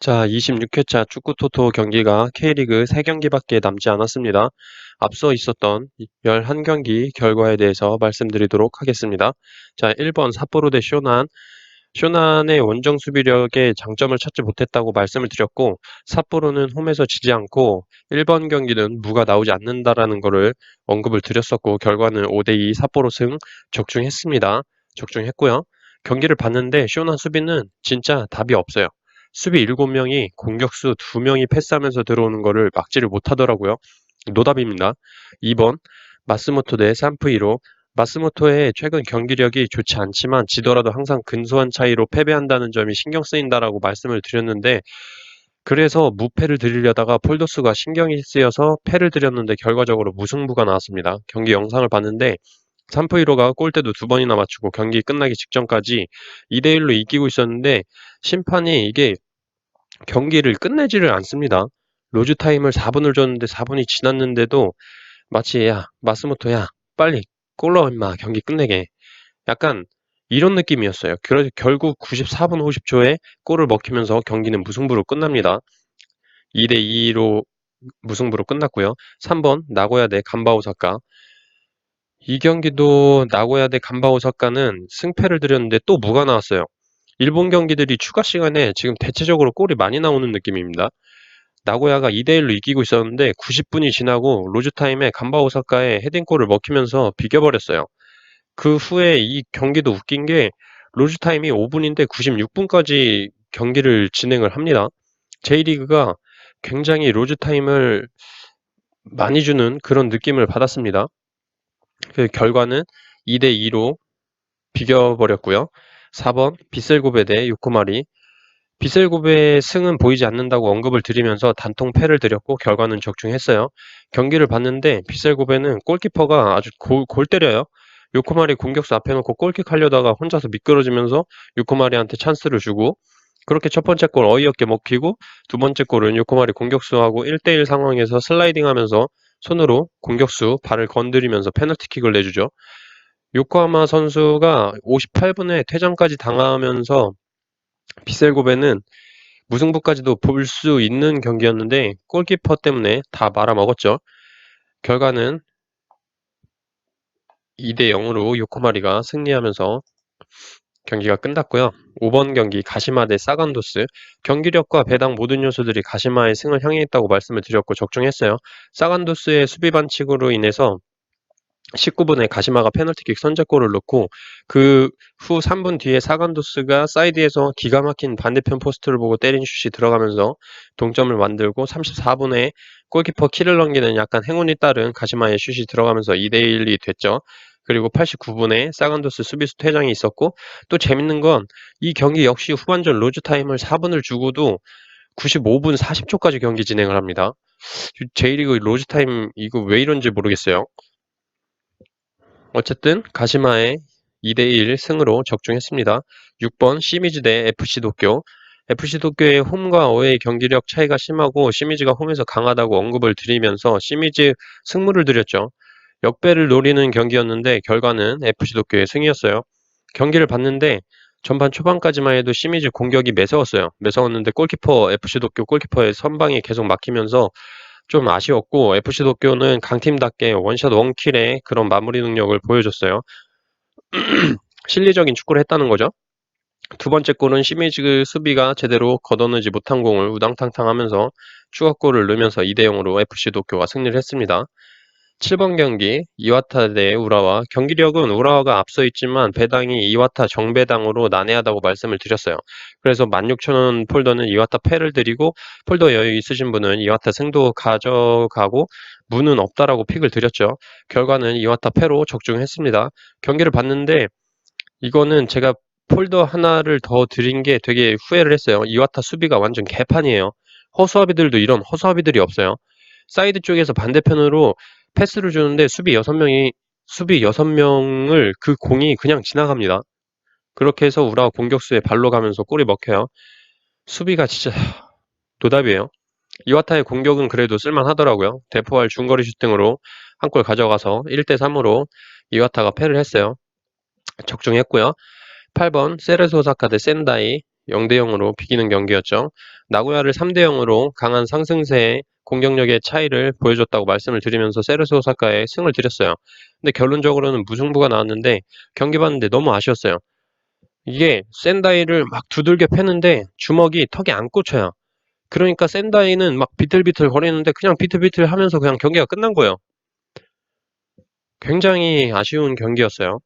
자, 26회차 축구 토토 경기가 K리그 3경기밖에 남지 않았습니다. 앞서 있었던 11경기 결과에 대해서 말씀드리도록 하겠습니다. 자, 1번 삿포로 대 쇼난. 쇼난의 원정 수비력에 장점을 찾지 못했다고 말씀을 드렸고, 삿포로는 홈에서 지지 않고 1번 경기는 무가 나오지 않는다라는 것을 언급을 드렸었고, 결과는 5대2 삿포로 승 적중했습니다. 적중했고요. 경기를 봤는데 쇼난 수비는 진짜 답이 없어요. 수비 7명이 공격수 2명이 패스하면서 들어오는 거를 막지를 못하더라고요. 노답입니다. 2번 마스모토 대 산프이로 마스모토의 최근 경기력이 좋지 않지만 지더라도 항상 근소한 차이로 패배한다는 점이 신경 쓰인다라고 말씀을 드렸는데 그래서 무패를 드리려다가 폴더스가 신경이 쓰여서 패를 드렸는데 결과적으로 무승부가 나왔습니다. 경기 영상을 봤는데 산프이로가 골대도 두 번이나 맞추고 경기 끝나기 직전까지 2대1로 이기고 있었는데 심판이 이게 경기를 끝내지를 않습니다. 로즈 타임을 4분을 줬는데 4분이 지났는데도 마치 야 마스모토야 빨리 골 넣어 임마 경기 끝내게 약간 이런 느낌이었어요. 결, 결국 94분 50초에 골을 먹히면서 경기는 무승부로 끝납니다. 2대2로 무승부로 끝났고요. 3번 나고야 대 간바오사카 이 경기도 나고야 대 간바오 사카는 승패를 드렸는데 또 무가 나왔어요. 일본 경기들이 추가 시간에 지금 대체적으로 골이 많이 나오는 느낌입니다. 나고야가 2대1로 이기고 있었는데 90분이 지나고 로즈타임에 간바 오 사카의 헤딩골을 먹히면서 비겨버렸어요. 그 후에 이 경기도 웃긴 게 로즈타임이 5분인데 96분까지 경기를 진행을 합니다. J리그가 굉장히 로즈타임을 많이 주는 그런 느낌을 받았습니다. 그 결과는 2대 2로 비겨 버렸고요. 4번 비셀고베 대 요코마리 비셀고베의 승은 보이지 않는다고 언급을 드리면서 단통 패를 드렸고 결과는 적중했어요. 경기를 봤는데 비셀고베는 골키퍼가 아주 골, 골 때려요. 요코마리 공격수 앞에 놓고 골킥 하려다가 혼자서 미끄러지면서 요코마리한테 찬스를 주고 그렇게 첫 번째 골 어이없게 먹히고 두 번째 골은 요코마리 공격수하고 1대1 상황에서 슬라이딩 하면서 손으로 공격수 발을 건드리면서 페널티킥을 내주죠. 요코하마 선수가 58분에 퇴장까지 당하면서 비셀고베는 무승부까지도 볼 수 있는 경기였는데 골키퍼 때문에 다 말아먹었죠. 결과는 2대 0으로 요코마리가 승리하면서 경기가 끝났고요. 5번 경기 가시마 대 사간도스 경기력과 배당 모든 요소들이 가시마의 승을 향해 있다고 말씀을 드렸고 적중했어요. 사간도스의 수비 반칙으로 인해서 19분에 가시마가 페널티킥 선제골을 넣고 그 후 3분 뒤에 사간도스가 사이드에서 기가 막힌 반대편 포스트를 보고 때린 슛이 들어가면서 동점을 만들고 34분에 골키퍼 키를 넘기는 약간 행운이 따른 가시마의 슛이 들어가면서 2대1이 됐죠. 그리고 89분에 사간도스 수비수 퇴장이 있었고 또 재밌는 건 이 경기 역시 후반전 로즈 타임을 4분을 주고도 95분 40초까지 경기 진행을 합니다. J리그 로즈 타임 이거 왜 이런지 모르겠어요. 어쨌든 가시마의 2대1 승으로 적중했습니다. 6번 시미즈 대 FC 도쿄 FC 도쿄의 홈과 어웨이 경기력 차이가 심하고 시미즈가 홈에서 강하다고 언급을 드리면서 시미즈 승무를 드렸죠. 역배를 노리는 경기였는데 결과는 FC 도쿄의 승이었어요. 경기를 봤는데 전반 초반까지만 해도 시미즈 공격이 매서웠어요. 매서웠는데 골키퍼 FC 도쿄 골키퍼의 선방이 계속 막히면서 좀 아쉬웠고 FC 도쿄는 강팀답게 원샷 원킬의 그런 마무리 능력을 보여줬어요. 실리적인 축구를 했다는 거죠. 두 번째 골은 시미즈 수비가 제대로 걷어내지 못한 공을 우당탕탕 하면서 추가골을 넣으면서 2대 0으로 FC 도쿄가 승리를 했습니다. 7번 경기 이와타 대 우라와 경기력은 우라와가 앞서 있지만 배당이 이와타 정배당으로 난해하다고 말씀을 드렸어요. 그래서 16,000원 폴더는 이와타 패를 드리고 폴더 여유 있으신 분은 이와타 승도 가져가고 무는 없다라고 픽을 드렸죠. 결과는 이와타 패로 적중했습니다. 경기를 봤는데 이거는 제가 폴더 하나를 더 드린 게 되게 후회를 했어요. 이와타 수비가 완전 개판이에요. 허수아비들도 이런 허수아비들이 없어요. 사이드 쪽에서 반대편으로 패스를 주는데 수비 6명이 수비 6명을 그 공이 그냥 지나갑니다. 그렇게 해서 우라가 공격수에 발로 가면서 골이 먹혀요. 수비가 진짜 도답이에요. 이와타의 공격은 그래도 쓸만하더라고요. 대포할 중거리 슈팅으로 한 골 가져가서 1대3으로 이와타가 패를 했어요. 적중했고요. 8번 세레소사카 대 센다이 0대 0으로 비기는 경기였죠. 나고야를 3대 0으로 강한 상승세의 공격력의 차이를 보여줬다고 말씀을 드리면서 세르스 오사카에 승을 드렸어요. 근데 결론적으로는 무승부가 나왔는데 경기 봤는데 너무 아쉬웠어요. 이게 센다이를 막 두들겨 패는데 주먹이 턱에 안 꽂혀요. 그러니까 센다이는 막 비틀비틀 거리는데 그냥 비틀비틀 하면서 그냥 경기가 끝난 거예요. 굉장히 아쉬운 경기였어요.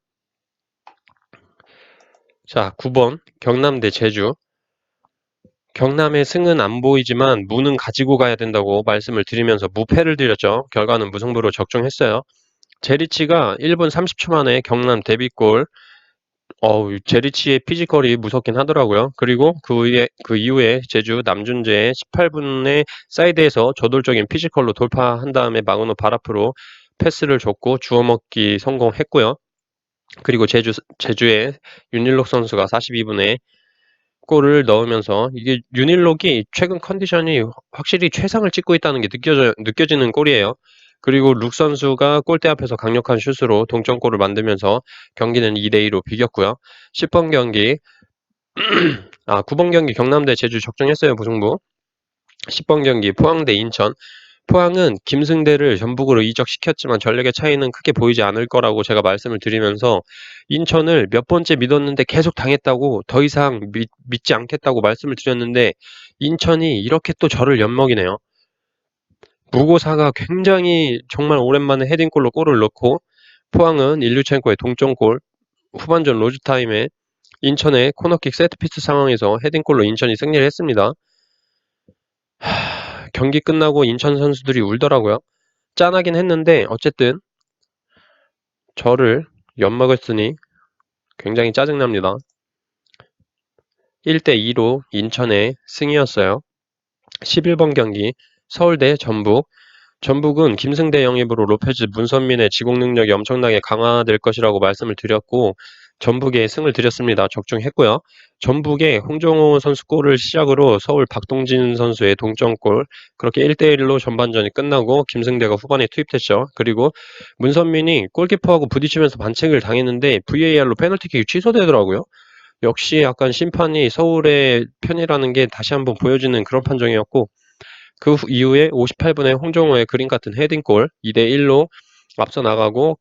자, 9번 경남 대 제주. 경남의 승은 안 보이지만 무는 가지고 가야 된다고 말씀을 드리면서 무패를 드렸죠. 결과는 무승부로 적중했어요. 제리치가 1분 30초 만에 경남 데뷔골 어우, 제리치의 피지컬이 무섭긴 하더라고요. 그리고 그, 후에, 그 이후에 제주 남준재의 18분의 사이드에서 저돌적인 피지컬로 돌파한 다음에 마그노 발 앞으로 패스를 줬고 주워먹기 성공했고요. 그리고 제주, 제주의 윤일록 선수가 42분에 골을 넣으면서 이게 윤일록이 최근 컨디션이 확실히 최상을 찍고 있다는 게 느껴져, 느껴지는 골이에요. 그리고 룩 선수가 골대 앞에서 강력한 슛으로 동점골을 만들면서 경기는 2대2로 비겼고요. 10번 경기, 아, 9번 경기 경남대 제주 적중했어요, 무승부. 10번 경기 포항 대 인천. 포항은 김승대를 전북으로 이적시켰지만 전력의 차이는 크게 보이지 않을 거라고 제가 말씀을 드리면서 인천을 몇 번째 믿었는데 계속 당했다고 더 이상 믿, 믿지 않겠다고 말씀을 드렸는데 인천이 이렇게 또 저를 엿먹이네요. 무고사가 굉장히 정말 오랜만에 헤딩골로 골을 넣고 포항은 일류첸코의 동점골 후반전 로즈타임에 인천의 코너킥 세트피스 상황에서 헤딩골로 인천이 승리를 했습니다. 하, 경기 끝나고 인천 선수들이 울더라고요. 짠하긴 했는데 어쨌든 저를 엿먹었으니 굉장히 짜증납니다. 1대2로 인천의 승이었어요. 11번 경기 서울대 전북 전북은 김승대 영입으로 로페즈 문선민의 지공 능력이 엄청나게 강화될 것이라고 말씀을 드렸고 전북에 승을 드렸습니다. 적중했고요. 전북의 홍정호 선수 골을 시작으로 서울 박동진 선수의 동점골 그렇게 1대1로 전반전이 끝나고 김승대가 후반에 투입됐죠. 그리고 문선민이 골키퍼하고 부딪히면서 반칙을 당했는데 VAR로 페널티킥이 취소되더라고요. 역시 약간 심판이 서울의 편이라는 게 다시 한번 보여지는 그런 판정이었고 그 이후에 58분에 홍정호의 그림 같은 헤딩골 2대1로 앞서 나가고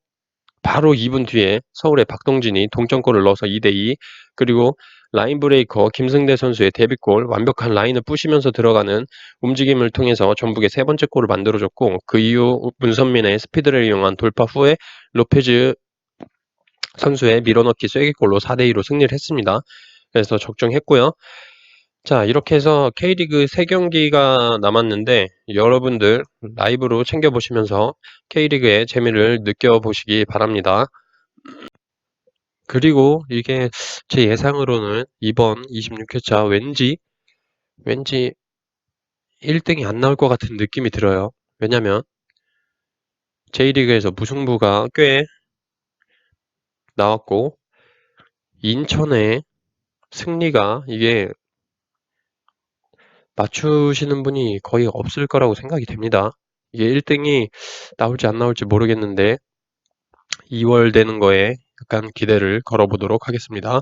바로 2분 뒤에 서울의 박동진이 동점골을 넣어서 2대2 그리고 라인 브레이커 김승대 선수의 데뷔골 완벽한 라인을 부시면서 들어가는 움직임을 통해서 전북의 세 번째 골을 만들어줬고 그 이후 문선민의 스피드를 이용한 돌파 후에 로페즈 선수의 밀어넣기 쐐기골로 4대2로 승리를 했습니다. 그래서 적중했고요. 자, 이렇게 해서 K리그 3경기가 남았는데 여러분들 라이브로 챙겨보시면서 K리그의 재미를 느껴보시기 바랍니다. 그리고 이게 제 예상으로는 이번 26회차 왠지 왠지 1등이 안 나올 것 같은 느낌이 들어요. 왜냐면 J리그에서 무승부가 꽤 나왔고 인천의 승리가 이게 맞추시는 분이 거의 없을 거라고 생각이 됩니다. 이게 1등이 나올지 안 나올지 모르겠는데 2월 되는 거에 약간 기대를 걸어보도록 하겠습니다.